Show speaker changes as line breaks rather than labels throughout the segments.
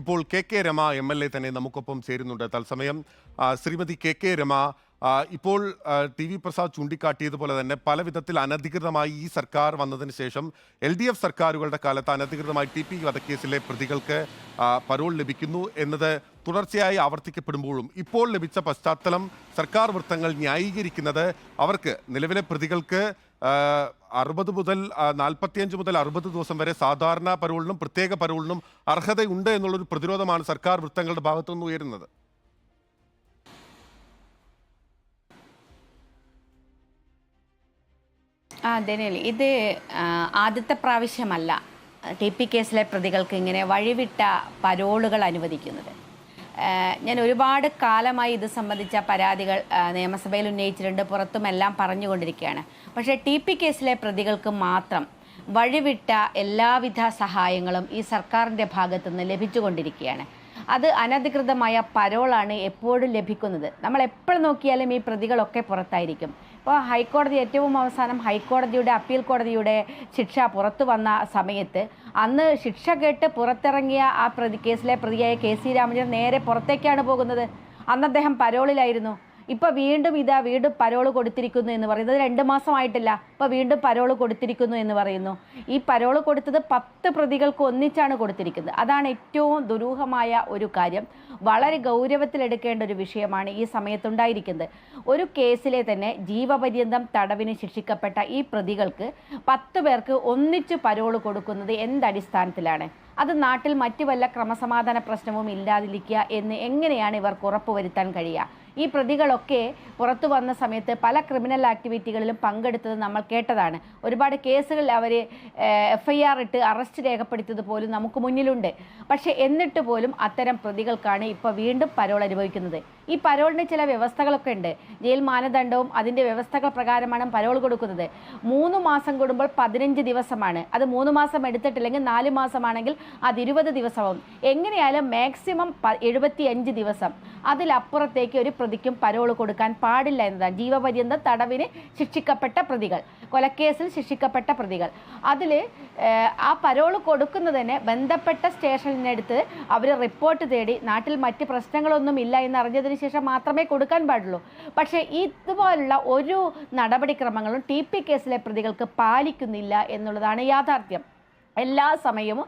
ഇപ്പോൾ K K Rama M L A തന്നെ നമുക്കൊപ്പം ചേരുന്നുണ്ട്. തത്സമയം ശ്രീമതി കെ കെ രമ ഇപ്പോൾ ടി വി പ്രസാദ് ചൂണ്ടിക്കാട്ടിയതുപോലെ തന്നെ പല വിധത്തിൽ അനധികൃതമായി ഈ സർക്കാർ വന്നതിന് ശേഷം എൽ ഡി എഫ് സർക്കാരുകളുടെ കാലത്ത് അനധികൃതമായി ടി പി വധക്കേസിലെ പ്രതികൾക്ക് പരോൾ ലഭിക്കുന്നു എന്നത് തുടർച്ചയായി ആവർത്തിക്കപ്പെടുമ്പോഴും ഇപ്പോൾ ലഭിച്ച പശ്ചാത്തലം സർക്കാർ വൃത്തങ്ങൾ ന്യായീകരിക്കുന്നത് അവർക്ക് നിലവിലെ പ്രതികൾക്ക് അറുപത് മുതൽ നാൽപ്പത്തിയഞ്ച് മുതൽ അറുപത് ദിവസം വരെ സാധാരണ പരോളിനും പ്രത്യേക പരോളിനും അർഹതയുണ്ട് എന്നുള്ളൊരു പ്രതിരോധമാണ് സർക്കാർ വൃത്തങ്ങളുടെ ഭാഗത്തുനിന്ന് ഉയരുന്നത്.
ഇത് ആദ്യത്തെ പ്രാവശ്യമല്ല ടി പി കേസിലെ പ്രതികൾക്ക് ഇങ്ങനെ വഴിവിട്ട പരോളുകൾ അനുവദിക്കുന്നത്. ഞാൻ ഒരുപാട് കാലമായി ഇത് സംബന്ധിച്ച പരാതികൾ നിയമസഭയിൽ ഉന്നയിച്ചിട്ടുണ്ട് പുറത്തുമെല്ലാം പറഞ്ഞുകൊണ്ടിരിക്കുകയാണ്. പക്ഷേ ടി പി കേസിലെ പ്രതികൾക്ക് മാത്രം വഴിവിട്ട എല്ലാവിധ സഹായങ്ങളും ഈ സർക്കാരിന്റെ ഭാഗത്തുനിന്ന് ലഭിച്ചുകൊണ്ടിരിക്കുകയാണ്. അത് അനധികൃതമായ പരോളാണ് എപ്പോഴും ലഭിക്കുന്നത്. നമ്മൾ എപ്പോൾ നോക്കിയാലും ഈ പ്രതികളൊക്കെ പുറത്തായിരിക്കും. ഇപ്പോൾ ഹൈക്കോടതി ഏറ്റവും അവസാനം ഹൈക്കോടതിയുടെ അപ്പീൽ കോടതിയുടെ ശിക്ഷ പുറത്തു വന്ന സമയത്ത് അന്ന് ശിക്ഷ കേട്ട് പുറത്തിറങ്ങിയ ആ പ്രതി കേസിലെ പ്രതിയായ കെ സി രാമചന്ദ്രൻ നേരെ പുറത്തേക്കാണ് പോകുന്നത്. അന്ന് അദ്ദേഹം പരോളിലായിരുന്നു. ഇപ്പൊ വീണ്ടും ഇതാ വീണ്ടും പരോൾ കൊടുത്തിരിക്കുന്നു എന്ന് പറയുന്നത് രണ്ട് മാസമായിട്ടില്ല ഇപ്പൊ വീണ്ടും പരോൾ കൊടുത്തിരിക്കുന്നു എന്ന് പറയുന്നു. ഈ പരോൾ കൊടുത്തത് പത്ത് പ്രതികൾക്ക് ഒന്നിച്ചാണ് കൊടുത്തിരിക്കുന്നത്. അതാണ് ഏറ്റവും ദുരൂഹമായ ഒരു കാര്യം. വളരെ ഗൗരവത്തിലെടുക്കേണ്ട ഒരു വിഷയമാണ് ഈ സമയത്തുണ്ടായിരിക്കുന്നത്. ഒരു കേസിലെ തന്നെ ജീവപര്യന്തം തടവിന് ശിക്ഷിക്കപ്പെട്ട ഈ പ്രതികൾക്ക് പത്ത് പേർക്ക് ഒന്നിച്ച് പരോൾ കൊടുക്കുന്നത് എന്തടിസ്ഥാനത്തിലാണ് അത് നാട്ടിൽ മറ്റു വല്ല ക്രമസമാധാന പ്രശ്നവും ഇല്ലാതിരിക്കുക എന്ന് എങ്ങനെയാണ് ഇവർക്ക് ഉറപ്പുവരുത്താൻ കഴിയുക? ഈ പ്രതികളൊക്കെ പുറത്തു വന്ന സമയത്ത് പല ക്രിമിനൽ ആക്ടിവിറ്റികളിലും പങ്കെടുത്തത് നമ്മൾ കേട്ടതാണ്. ഒരുപാട് കേസുകളിൽ അവർ എഫ് ഐ ആർ ഇട്ട് അറസ്റ്റ് രേഖപ്പെടുത്തിയത് പോലും നമുക്ക് മുന്നിലുണ്ട്. പക്ഷേ എന്നിട്ട് പോലും അത്തരം പ്രതികൾക്കാണ് ഇപ്പോൾ വീണ്ടും പരോൾ അനുഭവിക്കുന്നത്. ഈ പരോളിന് ചില വ്യവസ്ഥകളൊക്കെ ഉണ്ട്. ജയിൽ മാനദണ്ഡവും അതിന്റെ വ്യവസ്ഥകൾ പ്രകാരമാണ് പരോൾ കൊടുക്കുന്നത്. മൂന്ന് മാസം കൂടുമ്പോൾ പതിനഞ്ച് ദിവസമാണ്. അത് മൂന്ന് മാസം എടുത്തിട്ടില്ലെങ്കിൽ നാല് മാസമാണെങ്കിൽ അത് ഇരുപത് ദിവസവും. എങ്ങനെയായാലും മാക്സിമം എഴുപത്തി അഞ്ച് ദിവസം. അതിലപ്പുറത്തേക്ക് ഒരു പ്രതിക്കും പരോൾ കൊടുക്കാൻ പാടില്ല എന്നതാണ്. ജീവപര്യന്തം തടവിന് ശിക്ഷിക്കപ്പെട്ട പ്രതികൾ കൊലക്കേസിൽ ശിക്ഷിക്കപ്പെട്ട പ്രതികൾ. അതിൽ ആ പരോൾ കൊടുക്കുന്നതിന് ബന്ധപ്പെട്ട സ്റ്റേഷനിനടുത്ത് അവർ റിപ്പോർട്ട് തേടി നാട്ടിൽ മറ്റ് പ്രശ്നങ്ങളൊന്നും ഇല്ല എന്ന് അറിഞ്ഞതിന് ശേഷം മാത്രമേ കൊടുക്കാൻ പാടുള്ളൂ. പക്ഷേ ഇതുപോലുള്ള ഒരു നടപടിക്രമങ്ങളും ടി പി കേസിലെ പ്രതികൾക്ക് പാലിക്കുന്നില്ല എന്നുള്ളതാണ് യാഥാർത്ഥ്യം. എല്ലാ സമയവും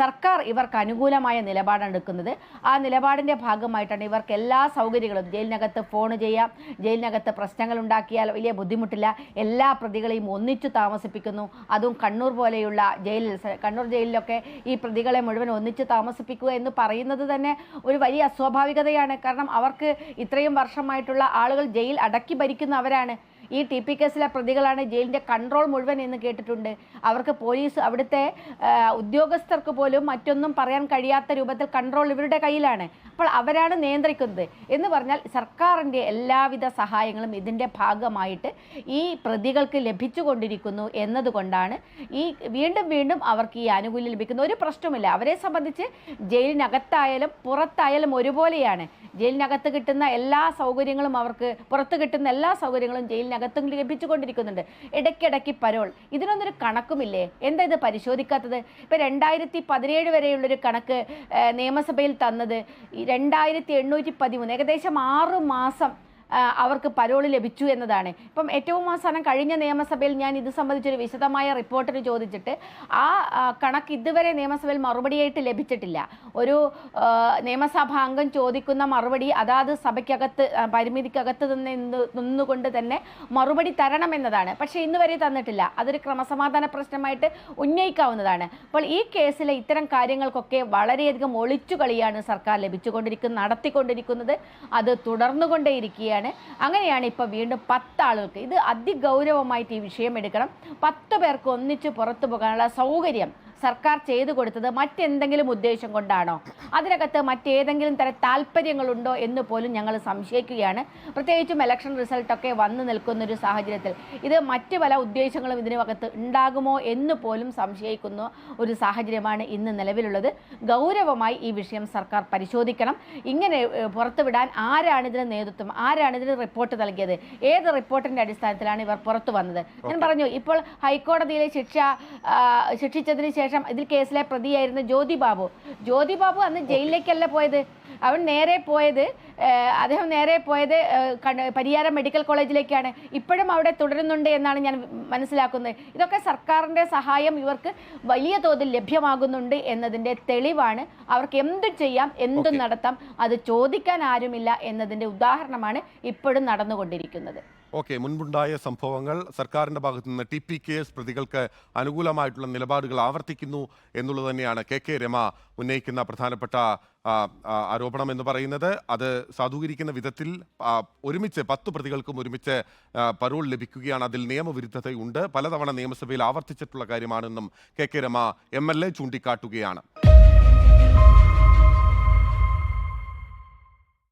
സർക്കാർ ഇവർക്ക് അനുകൂലമായ നിലപാടാണ് എടുക്കുന്നത്. ആ നിലപാടിന്റെ ഭാഗമായിട്ടാണ് ഇവർക്ക് എല്ലാ സൗകര്യങ്ങളും ജയിലിനകത്ത് ഫോൺ ചെയ്യാം ജയിലിനകത്ത് പ്രശ്നങ്ങൾ ഉണ്ടാക്കിയാൽ വലിയ ബുദ്ധിമുട്ടില്ല. എല്ലാ പ്രതികളെയും ഒന്നിച്ചു താമസിപ്പിക്കുന്നു. അതും കണ്ണൂർ പോലെയുള്ള ജയിലിൽ കണ്ണൂർ ജയിലിലൊക്കെ ഈ പ്രതികളെ മുഴുവൻ ഒന്നിച്ച് താമസിപ്പിക്കുക എന്ന് പറയുന്നത് തന്നെ ഒരു വലിയ അസ്വാഭാവികതയാണ്. കാരണം അവർക്ക് ഇത്രയും വർഷമായിട്ടുള്ള ആളുകൾ ജയിൽ അടക്കി ഭരിക്കുന്നവരാണ്. ഈ ടി പി കേസിലെ പ്രതികളാണ് ജയിലിന്റെ കൺട്രോൾ മുഴുവൻ എന്ന് കേട്ടിട്ടുണ്ട്. അവർക്ക് പോലീസ് അവിടുത്തെ ഉദ്യോഗസ്ഥർക്ക് പോലും മറ്റൊന്നും പറയാൻ കഴിയാത്ത രൂപത്തിൽ കൺട്രോൾ ഇവരുടെ കയ്യിലാണ്. അപ്പോൾ അവരാണ് നിയന്ത്രിക്കുന്നത്. എന്ന് പറഞ്ഞാൽ സർക്കാരിന്റെ എല്ലാവിധ സഹായങ്ങളും ഇതിന്റെ ഭാഗമായിട്ട് ഈ പ്രതികൾക്ക് ലഭിച്ചുകൊണ്ടിരിക്കുന്നു എന്നതുകൊണ്ടാണ് ഈ വീണ്ടും വീണ്ടും അവർക്ക് ഈ ആനുകൂല്യം ലഭിക്കുന്ന ഒരു പ്രശ്നമില്ല അവരെ സംബന്ധിച്ച് ജയിലിനകത്തായാലും പുറത്തായാലും ഒരുപോലെയാണ്. ജയിലിനകത്ത് കിട്ടുന്ന എല്ലാ സൗകര്യങ്ങളും അവർക്ക് പുറത്ത് കിട്ടുന്ന എല്ലാ സൗകര്യങ്ങളും ജയിലിനകത്തും ലഭിച്ചുകൊണ്ടിരിക്കുന്നുണ്ട്. ഇടയ്ക്കിടയ്ക്ക് പരോൾ. ഇതിനൊന്നൊരു കണക്കുമില്ലേ? എന്താ ഇത് പരിശോധിക്കാത്തത്? ഇപ്പം രണ്ടായിരത്തി പതിനേഴ് വരെയുള്ളൊരു കണക്ക് നിയമസഭയിൽ തന്നത് രണ്ടായിരത്തി എണ്ണൂറ്റി പതിമൂന്ന് ഏകദേശം ആറ് മാസം അവർക്ക് പരോൾ ലഭിച്ചു എന്നതാണ്. ഇപ്പം ഏറ്റവും അവസാനം കഴിഞ്ഞ നിയമസഭയിൽ ഞാൻ ഇത് സംബന്ധിച്ചൊരു വിശദമായ റിപ്പോർട്ടിന് ചോദിച്ചിട്ട് ആ കണക്ക് ഇതുവരെ നിയമസഭയിൽ മറുപടിയായിട്ട് ലഭിച്ചിട്ടില്ല. ഒരു നിയമസഭാ അംഗം ചോദിക്കുന്ന മറുപടി അതാത് സഭയ്ക്കകത്ത് പരിമിതിക്കകത്ത് നിന്ന് നിന്നുകൊണ്ട് തന്നെ മറുപടി തരണം എന്നതാണ്. പക്ഷേ ഇന്ന് വരെ തന്നിട്ടില്ല. അതൊരു ക്രമസമാധാന പ്രശ്നമായിട്ട് ഉന്നയിക്കാവുന്നതാണ്. അപ്പോൾ ഈ കേസിലെ ഇത്തരം കാര്യങ്ങൾക്കൊക്കെ വളരെയധികം ഒളിച്ചുകളിയാണ് സർക്കാർ ലഭിച്ചുകൊണ്ടിരിക്കുന്നത് നടത്തിക്കൊണ്ടിരിക്കുന്നത്. അത് തുടർന്നുകൊണ്ടേയിരിക്കുകയാണ്. അങ്ങനെയാണ് ഇപ്പോൾ വീണ്ടും പത്ത് ആളുകൾക്ക് ഇത് അതിഗൗരവമായിട്ട് ഈ വിഷയം എടുക്കണം. പത്ത് പേർക്ക് ഒന്നിച്ച് പുറത്തു പോകാനുള്ള സൗകര്യം സർക്കാർ ചെയ്തു കൊടുത്തത് മറ്റെന്തെങ്കിലും ഉദ്ദേശം കൊണ്ടാണോ? അതിനകത്ത് മറ്റേതെങ്കിലും തരം താല്പര്യങ്ങളുണ്ടോ എന്ന് പോലും ഞങ്ങൾ സംശയിക്കുകയാണ്. പ്രത്യേകിച്ചും ഇലക്ഷൻ റിസൾട്ടൊക്കെ വന്നു നിൽക്കുന്ന ഒരു സാഹചര്യത്തിൽ. ഇത് മറ്റ് പല ഉദ്ദേശങ്ങളും ഇതിനകത്ത് ഉണ്ടാകുമോ എന്ന് പോലും സംശയിക്കുന്ന ഒരു സാഹചര്യമാണ് ഇന്ന് നിലവിലുള്ളത്. ഗൗരവമായി ഈ വിഷയം സർക്കാർ പരിശോധിക്കണം. ഇങ്ങനെ പുറത്തുവിടാൻ ആരാണ് ഇതിന് നേതൃത്വം? ആരാണ് ഇതിന് റിപ്പോർട്ട് നൽകിയത്? ഏത് റിപ്പോർട്ടിന്റെ അടിസ്ഥാനത്തിലാണ് ഇവർ പുറത്തു വന്നത്? ഞാൻ പറഞ്ഞു ഇപ്പോൾ ഹൈക്കോടതിയിലെ ശിക്ഷ ശിക്ഷിച്ചതിന് ശേഷം ഇതിൽ കേസിലെ പ്രതിയായിരുന്ന ജ്യോതി ബാബു. ജ്യോതി ബാബു അന്ന് ജയിലിലേക്കല്ല പോയത്. അവൻ നേരെ പോയത് അദ്ദേഹം നേരെ പോയത് പരിയാരം മെഡിക്കൽ കോളേജിലേക്കാണ്. ഇപ്പോഴും അവിടെ തുടരുന്നുണ്ട് എന്നാണ് ഞാൻ മനസ്സിലാക്കുന്നത്. ഇതൊക്കെ സർക്കാരിന്റെ സഹായം ഇവർക്ക് വലിയ തോതിൽ ലഭ്യമാകുന്നുണ്ട് എന്നതിന്റെ തെളിവാണ്. അവർക്ക് എന്തും ചെയ്യാം എന്തും നടത്താം അത് ചോദിക്കാൻ ആരുമില്ല എന്നതിന്റെ ഉദാഹരണമാണ് ഇപ്പോഴും നടന്നുകൊണ്ടിരിക്കുന്നത്.
ഓക്കെ മുൻപുണ്ടായ സംഭവങ്ങൾ സർക്കാരിന്റെ ഭാഗത്തു നിന്ന് ടി പി കെ എസ് പ്രതികൾക്ക് അനുകൂലമായിട്ടുള്ള നിലപാടുകൾ ആവർത്തിക്കുന്നു എന്നുള്ളത് തന്നെയാണ് കെ കെ രമ ഉന്നയിക്കുന്ന പ്രധാനപ്പെട്ട ആരോപണം എന്ന് പറയുന്നത്. അത് സാധൂകരിക്കുന്ന വിധത്തിൽ ഒരുമിച്ച് പത്ത് പ്രതികൾക്കും ഒരുമിച്ച് പരോൾ ലഭിക്കുകയാണ്. അതിൽ നിയമവിരുദ്ധതയുണ്ട്. പലതവണ നിയമസഭയിൽ ആവർത്തിച്ചിട്ടുള്ള കാര്യമാണെന്നും K K Rama M L A ചൂണ്ടിക്കാട്ടുകയാണ്.